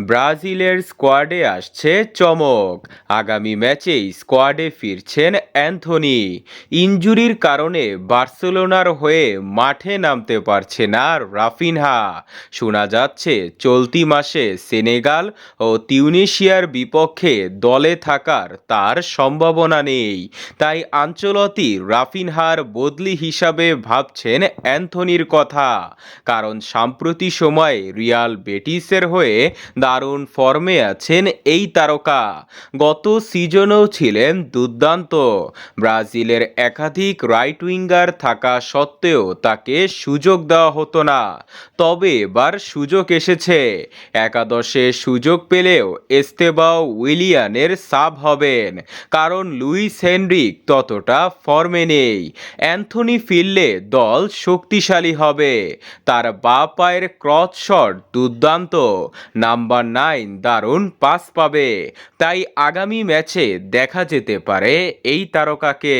ব্রাজিলের স্কোয়াডে আসছে চমক। আগামী ম্যাচেই স্কোয়াডে ফিরছেন অ্যান্থনি। ইনজুরির কারণে বার্সেলোনার হয়ে মাঠে নামতে পারছে না রাফিনহা। শোনা যাচ্ছে, চলতি মাসে সেনেগাল ও তিউনিশিয়ার বিপক্ষে দলে থাকার তার সম্ভাবনা নেই। তাই আঞ্চলতি রাফিনহার বদলি হিসাবে ভাবছেন অ্যান্থনির কথা। কারণ সাম্প্রতি সময়ে রিয়াল বেটিসের হয়ে দারুণ ফর্মে আছেন এই তারকা। গত সিজনেও ছিলেন দুর্দান্ত। ব্রাজিলের একাধিক রাইট উইঙ্গার থাকা সত্ত্বেও তাকে সুযোগ দেওয়া হতো না। তবে এবার সুযোগ এসেছে। একাদশে সুযোগ পেলেও এস্তেবাও উইলিয়ানের সাব হবেন। কারণ লুইস হেনরিক ততটা ফর্মে নেই। অ্যান্থনি ফিরলে দল শক্তিশালী হবে। তার বা পায়ের ক্রস শট দুর্দান্ত। নাম্বার নাইন দারুণ পাস পাবে। তাই আগামী ম্যাচে দেখা যেতে পারে এই তারকাকে।